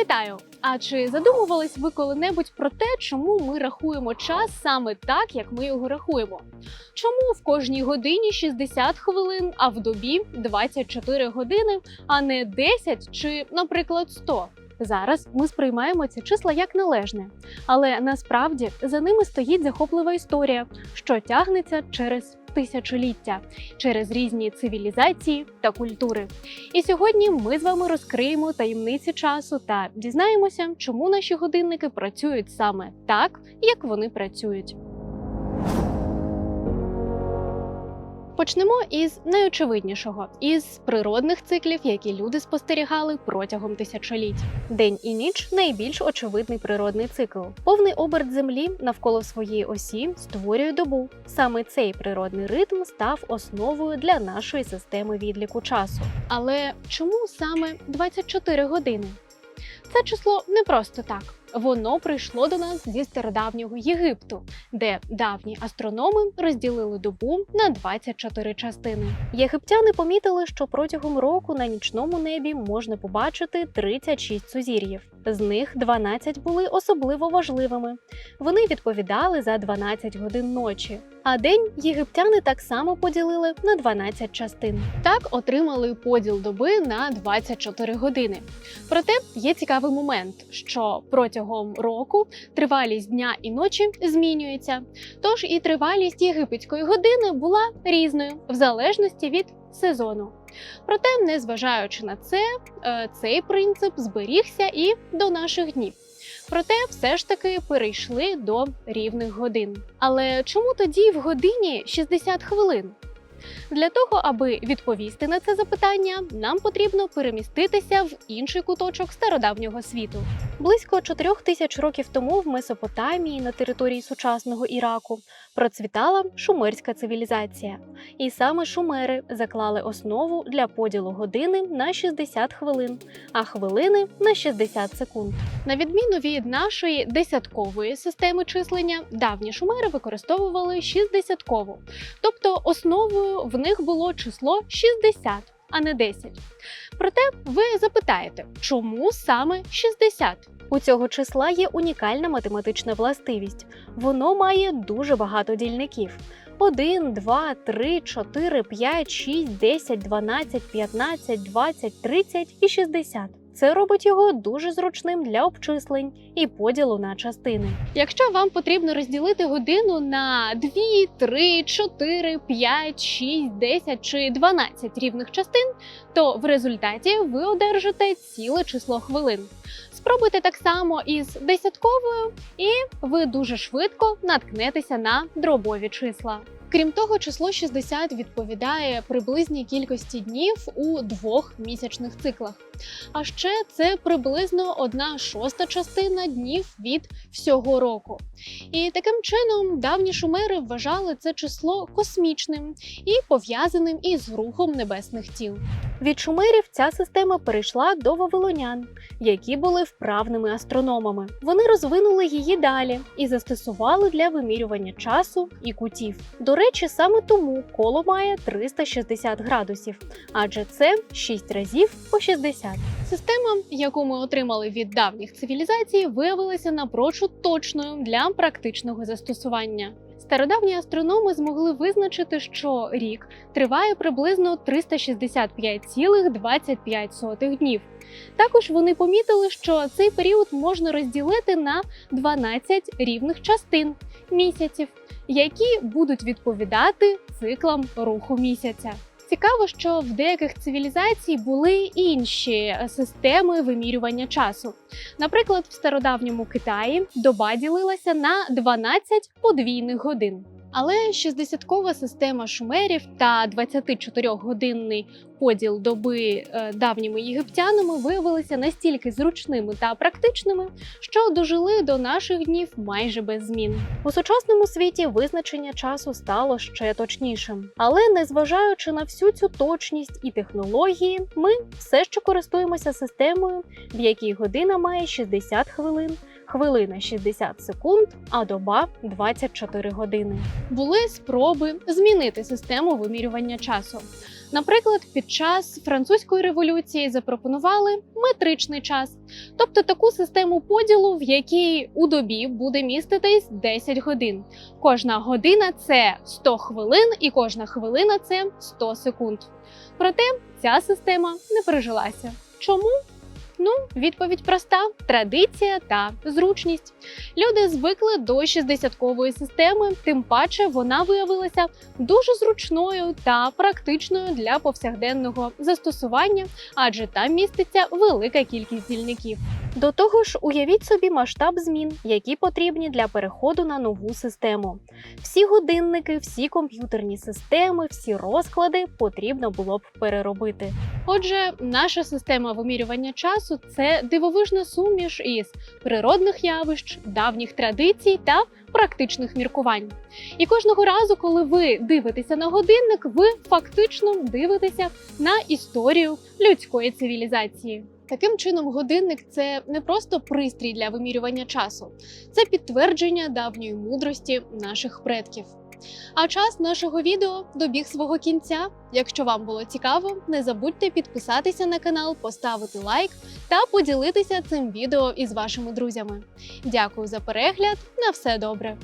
Вітаю! А чи задумувались ви коли-небудь про те, чому ми рахуємо час саме так, як ми його рахуємо? Чому в кожній годині 60 хвилин, а в добі 24 години, а не 10 чи, наприклад, 100? Зараз ми сприймаємо ці числа як належне, але насправді за ними стоїть захоплива історія, що тягнеться через тисячоліття, через різні цивілізації та культури. І сьогодні ми з вами розкриємо таємниці часу та дізнаємося, чому наші годинники працюють саме так, як вони працюють. Почнемо із найочевиднішого із природних циклів, які люди спостерігали протягом тисячоліть. День і ніч найбільш очевидний природний цикл. Повний оберт землі навколо своєї осі створює добу. Саме цей природний ритм став основою для нашої системи відліку часу. Але чому саме 24 години? Це число не просто так. Воно прийшло до нас зі стародавнього Єгипту, де давні астрономи розділили добу на 24 частини. Єгиптяни помітили, що протягом року на нічному небі можна побачити 36 сузір'їв. З них 12 були особливо важливими. Вони відповідали за 12 годин ночі. А день єгиптяни так само поділили на 12 частин. Так отримали поділ доби на 24 години. Проте є цікавий момент, що протягом року тривалість дня і ночі змінюється. Тож і тривалість єгипетської години була різною в залежності від сезону. Проте, незважаючи на це, е, цей принцип зберігся і до наших днів. Проте, все ж таки перейшли до рівних годин. Але чому тоді в годині 60 хвилин? Для того, аби відповісти на це запитання, нам потрібно переміститися в інший куточок стародавнього світу. Близько 4 тисяч років тому в Месопотамії на території сучасного Іраку процвітала шумерська цивілізація. І саме шумери заклали основу для поділу години на 60 хвилин, а хвилини на 60 секунд. На відміну від нашої десяткової системи числення, давні шумери використовували шістдесяткову, тобто основою в них було число 60, а не 10. Проте ви запитаєте, чому саме 60? У цього числа є унікальна математична властивість. Воно має дуже багато дільників. 1, 2, 3, 4, 5, 6, 10, 12, 15, 20, 30 і 60. Це робить його дуже зручним для обчислень і поділу на частини. Якщо вам потрібно розділити годину на 2, 3, 4, 5, 6, 10 чи 12 рівних частин, то в результаті ви одержите ціле число хвилин. Спробуйте так само із десятковою, і ви дуже швидко наткнетеся на дробові числа. Крім того, число 60 відповідає приблизній кількості днів у двох місячних циклах. А ще це приблизно одна шоста частина днів від всього року. І таким чином давні шумери вважали це число космічним і пов'язаним із рухом небесних тіл. Від шумерів ця система перейшла до вавилонян, які були вправними астрономами. Вони розвинули її далі і застосували для вимірювання часу і кутів. До речі, саме тому коло має 360 градусів, адже це 6 разів по 60. Система, яку ми отримали від давніх цивілізацій, виявилася напрочуд точною для практичного застосування. Стародавні астрономи змогли визначити, що рік триває приблизно 365,25 днів. Також вони помітили, що цей період можна розділити на 12 рівних частин місяців, які будуть відповідати циклам руху місяця. Цікаво, що в деяких цивілізацій були інші системи вимірювання часу. Наприклад, в стародавньому Китаї доба ділилася на 12 подвійних годин. Але 60-кова система шумерів та 24-годинний поділ доби е, давніми єгиптянами виявилися настільки зручними та практичними, що дожили до наших днів майже без змін. У сучасному світі визначення часу стало ще точнішим. Але незважаючи на всю цю точність і технології, ми все ще користуємося системою, в якій година має 60 хвилин. Хвилина 60 секунд, а доба 24 години. Були спроби змінити систему вимірювання часу. Наприклад, під час французької революції запропонували метричний час, тобто таку систему поділу, в якій у добі буде міститись 10 годин. Кожна година це 100 хвилин, і кожна хвилина це 100 секунд. Проте ця система не прижилася. Чому? Ну, відповідь проста: традиція та зручність. Люди звикли до 60-кової системи, тим паче вона виявилася дуже зручною та практичною для повсякденного застосування, адже там міститься велика кількість дільників. До того ж, уявіть собі масштаб змін, які потрібні для переходу на нову систему. Всі годинники, всі комп'ютерні системи, всі розклади потрібно було б переробити. Отже, наша система вимірювання часу це дивовижна суміш із природних явищ, давніх традицій та практичних міркувань. І кожного разу, коли ви дивитеся на годинник, ви фактично дивитеся на історію людської цивілізації. Таким чином, годинник це не просто пристрій для вимірювання часу, це підтвердження давньої мудрості наших предків. А час нашого відео добіг свого кінця. Якщо вам було цікаво, не забудьте підписатися на канал, поставити лайк та поділитися цим відео із вашими друзями. Дякую за перегляд. На все добре!